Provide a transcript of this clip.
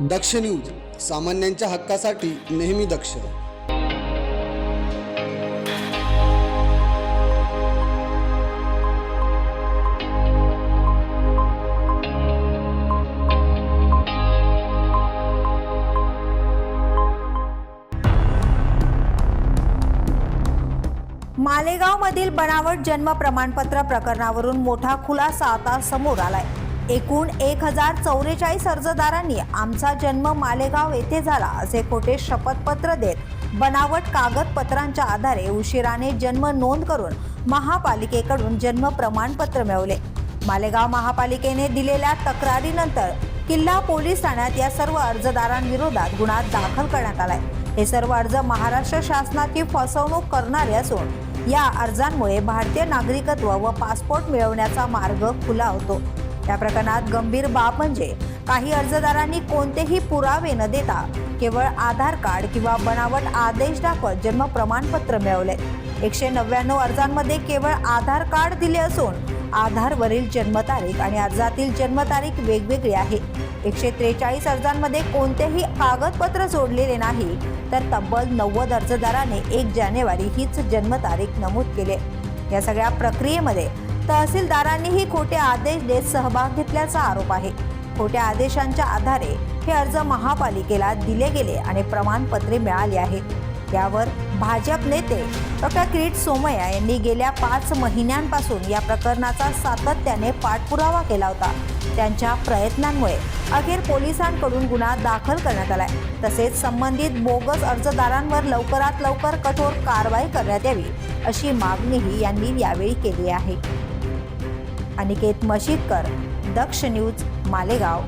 दक्ष news सामान्यांच्या हक्कासाठी नेहमी दक्ष. मालेगावमधील बनावट जन्म प्रमाणपत्र प्रकरणावरून मोठा खुलासा आता समोर आलाय. एकूण एक हजार चौवेचाळीस अर्जदारांनी आमचा जन्म मालेगाव येथे झाला असे खोटे शपथपत्र देत बनावट कागदपत्रांच्या आधारे उशिराने जन्म नोंद करून महापालिकेकडून जन्म प्रमाणपत्र मिळवले. मालेगाव महापालिकेने दिलेल्या तक्रारीनंतर किल्ला पोलीस ठाण्यात या सर्व अर्जदारांविरोधात गुन्हा दाखल करण्यात आलाय. हे सर्व अर्ज महाराष्ट्र शासनाची फसवणूक करणारे असून या अर्जांमुळे भारतीय नागरिकत्व व पासपोर्ट मिळवण्याचा मार्ग खुला होतो. या प्रकरणात गंभीर बाब म्हणजे काही अर्जदारांनी कोणतेही पुरावे न देता केवळ आधार कार्ड किंवा बनावट आदेश दाखवत जन्म प्रमाणपत्र मिळवले. एकशे नव्याण्णव अर्जांमध्ये केवळ आधार कार्ड दिले असून आधारवरील जन्मतारीख आणि अर्जातील जन्मतारीख वेगवेगळी आहे. एकशे त्रेचाळीस अर्जांमध्ये कोणतेही कागदपत्र जोडलेले नाही तर तब्बल नव्वद अर्जदाराने एक जानेवारी हीच जन्मतारीख नमूद केली. या सगळ्या प्रक्रियेमध्ये तहसीलदारांनीही खोटे आदेश देत सहभाग घेतल्याचा आरोप आहे. खोट्या आदेशांच्या आधारे हे अर्ज महापालिकेला दिले गेले आणि प्रमाणपत्रे मिळाली आहेत. यावर भाजप नेते डॉक्टर किरीट सोमय्या यांनी गेल्या पाच महिन्यांपासून या प्रकरणाचा सातत्याने पाठपुरावा केला होता. त्यांच्या प्रयत्नांमुळे अखेर पोलिसांकडून गुन्हा दाखल करण्यात आलाय. तसेच संबंधित बोगस अर्जदारांवर लवकरात लवकर कठोर कारवाई करण्यात यावी अशी मागणीही यांनी यावेळी केली आहे. अनिकेत मशीदकर दक्ष न्यूज मालेगाव.